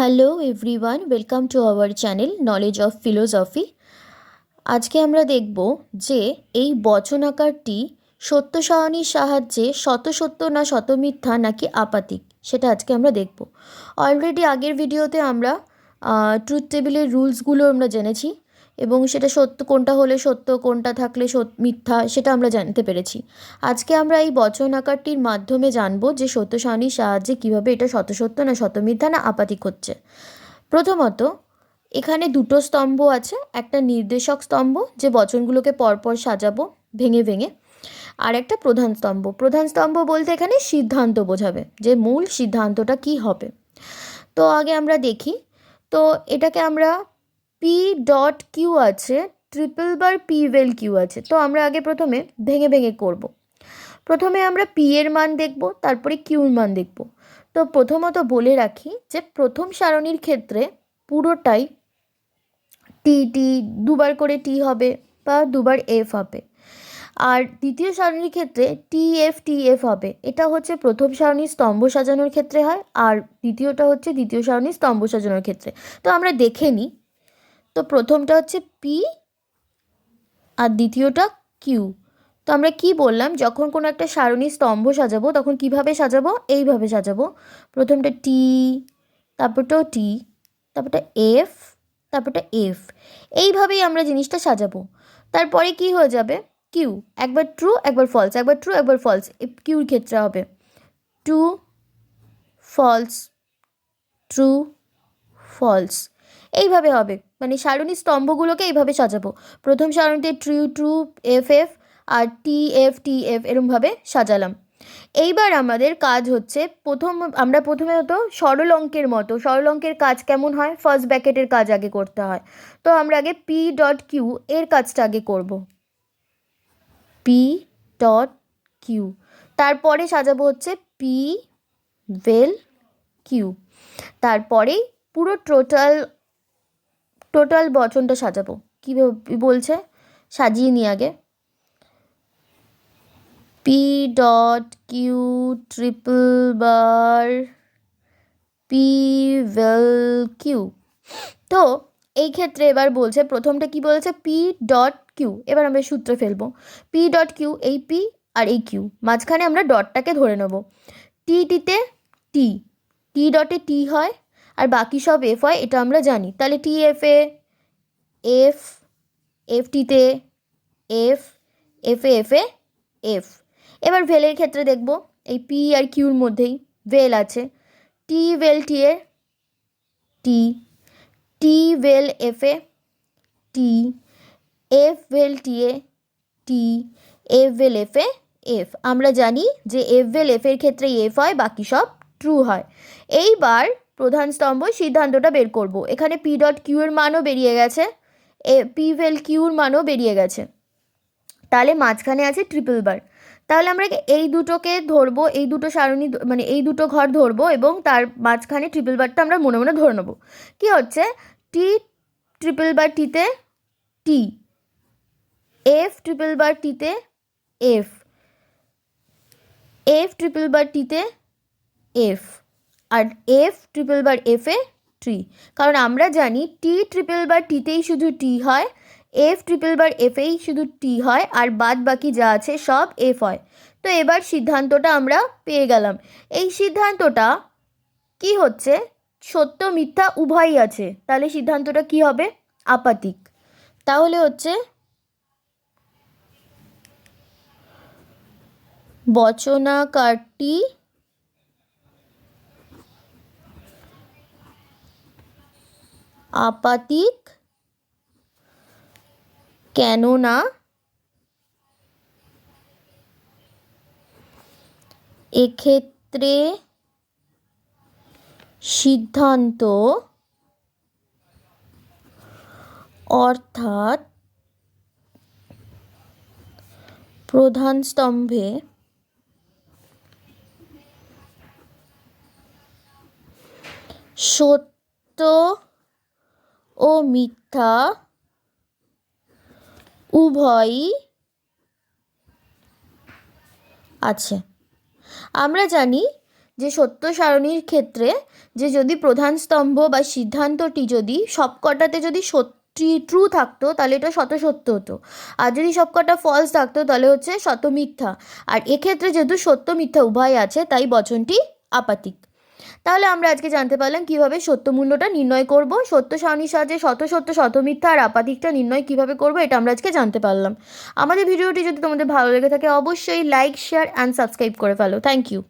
Hello everyone welcome to our channel knowledge of philosophy আজকে আমরা দেখব যে এই বচন আকারটি সত্য সারণীর সাহায্যে শত সত্য না শত মিথ্যা নাকি আপাতিক, সেটা আজকে আমরা দেখব। অলরেডি আগের ভিডিওতে আমরা ট্রুথ টেবিলের রুলসগুলো আমরা জেনেছি। এবং সেটা সত্য, কোনটা হলে সত্য, কোনটা থাকলে মিথ্যা, সেটা আমরা জানতে পেরেছি। আজকে আমরা এই বচন আকারটির মাধ্যমে জানব যে সত্য সারণীর সাহায্যে কীভাবে এটা শত সত্য না শত মিথ্যা না আপাতিক হচ্ছে। প্রথমত, এখানে দুটো স্তম্ভ আছে, একটা নির্দেশক স্তম্ভ, যে বচনগুলোকে পরপর সাজাবো ভেঙে ভেঙে, আর একটা প্রধান স্তম্ভ। প্রধান স্তম্ভ বলতে এখানে সিদ্ধান্ত বোঝাবে, যে মূল সিদ্ধান্তটা কি হবে। তো আগে আমরা দেখি, তো এটাকে আমরা পি ডট কিউ আছে triple bar p vel q আছে। তো আমরা আগে প্রথমে ভেঙে ভেঙে করব। প্রথমে আমরা পি এর মান দেখব, তারপরে কিউর মান দেখব। তো প্রথমত বলে রাখি যে প্রথম সারণীর ক্ষেত্রে পুরোটাই টি টি দুবার করে টি হবে বা দুবার এফ হবে। আর দ্বিতীয় সারণীর ক্ষেত্রে টি এফ টি এফ হবে। এটা হচ্ছে প্রথম সারণীর স্তম্ভ সাজানোর ক্ষেত্রে হয়, আর দ্বিতীয়টা হচ্ছে দ্বিতীয় সারণীর স্তম্ভ সাজানোর ক্ষেত্রে। তো আমরা দেখে নিই তো প্রথমটা হচ্ছে পি আর দ্বিতীয়টা কিউ তো আমরা কি বললাম? যখন কোনো একটা সারণী স্তম্ভ সাজাবো, তখন কীভাবে সাজাবো? এইভাবে সাজাবো। প্রথমটা টি তারপরটাও টি তারপরটা এফ তারপরটা এফ এইভাবেই আমরা জিনিসটা সাজাবো। তারপরে কি হয়ে যাবে? কিউ একবার ট্রু একবার ফলস একবার ট্রু একবার ফলস কিউর ক্ষেত্রে হবে। টু ফলস ট্রু ফলস এইভাবে হবে। মানে সারণী স্তম্ভগুলোকে এইভাবে সাজাবো। প্রথম সারণীতে ট্রু ট্রু, এফ এফ আর টি, এফ টি, এফ এরমভাবে সাজালাম। এইবার আমাদের কাজ হচ্ছে প্রথম, আমরা প্রথমে হতো সরল অঙ্কের মতো, সরল অঙ্কের কাজ কেমন হয়? ফার্স্ট ব্যাকেটের কাজ আগে করতে হয়। তো আমরা আগে পি ডট কিউ এর কাজটা আগে করব। P dot q. তারপরে সাজাবো হচ্ছে পি ভেল কিউ। তারপরেই পুরো টোটাল টোটাল বচনটা সাজাবো। কী বলছে? সাজিয়ে নিই আগে। P dot q triple bar p vel q তো এই ক্ষেত্রে এবার বলছে, প্রথমটা কি বলছে? পি ডট কিউ এবার আমরা সূত্র ফেলব। পি ডট কিউ এই পি আর এই কিউ মাঝখানে আমরা ডটটাকে ধরে নেব। টি টিতে টি টি ডটে টি হয় আর বাকি সব এফ হয় এটা আমরা জানি। তাহলে টি এফ এ এফ এফ টিতে এফ এফ এ এফ এ এফ এবার ভেলের ক্ষেত্রে দেখব, এই পি আর কিউর মধ্যেই ভেল আছে। টি ভেল টি এ টি টি ভেল F A T F well T A T F well F A F আমরা জানি যে এফ ভেল এফের ক্ষেত্রে এফ হয়, বাকি সব ট্রু হয়। এইবার প্রধান স্তম্ভ, সিদ্ধান্তটা বের করব। এখানে পি ডট কিউ এর মানও বেরিয়ে গেছে। এ পি ভেল কিউর মানও বেরিয়ে গেছে। তাহলে মাঝখানে আছে ট্রিপল বার তাহলে আমরা এই দুটোকে ধরবো, এই দুটো সারণী মানে এই দুটো ঘর ধরবো এবং তার মাঝখানে ট্রিপল বারটা আমরা মনে মনে ধরে নেব। কী হচ্ছে? টি ট্রিপল বার টিতে টি এফ ট্রিপল বার টিতে এফ এফ ট্রিপল বার টিতে এফ আর এফ ট্রিপল বার এফে ট্রি কারণ আমরা জানি টি ট্রিপল বার টিতেই শুধু টি হয় এফ ট্রিপল বার এফেই শুধু টি হয়, আর বাদ বাকি যা আছে সব এফ হয়। তো এবার সিদ্ধান্তটা আমরা পেয়ে গেলাম। এই সিদ্ধান্তটা কি হচ্ছে? সত্য, মিথ্যা উভয়ই আছে। তাহলে সিদ্ধান্তটা কি হবে? আপাতিক। তাহলে হচ্ছে বচনাকারটি আপাতিক? কেননা এক্ষেত্রে সিদ্ধান্ত অর্থাৎ প্রধান স্তম্ভে সত্য ও মিথ্যা। উভয়ই আছে। আমরা জানি যে সত্য সারণীর ক্ষেত্রে যে যদি প্রধান স্তম্ভ বা সিদ্ধান্তটি যদি সবকটাতে যদি সত্যি ট্রু থাকতো, তাহলে এটা শত সত্য হতো। আর যদি সবকটা ফলস থাকতো, তাহলে হচ্ছে শত মিথ্যা আর এক্ষেত্রে যেহেতু সত্য মিথ্যা উভয় আছে, তাই বচনটি আপাতিক। তাহলে আমরা আজকে জানতে পারলাম কীভাবে সত্য মূল্যটা নির্ণয় করব, সত্য সারণীর সাহায্যে শত সত্য, শত মিথ্যা আর আপাতিকটা নির্ণয় কীভাবে করব এটা আমরা আজকে জানতে পারলাম। আমাদের ভিডিওটি যদি তোমাদের ভালো লেগে থাকে, অবশ্যই লাইক শেয়ার অ্যান্ড সাবস্ক্রাইব করে ফেলো। Thank you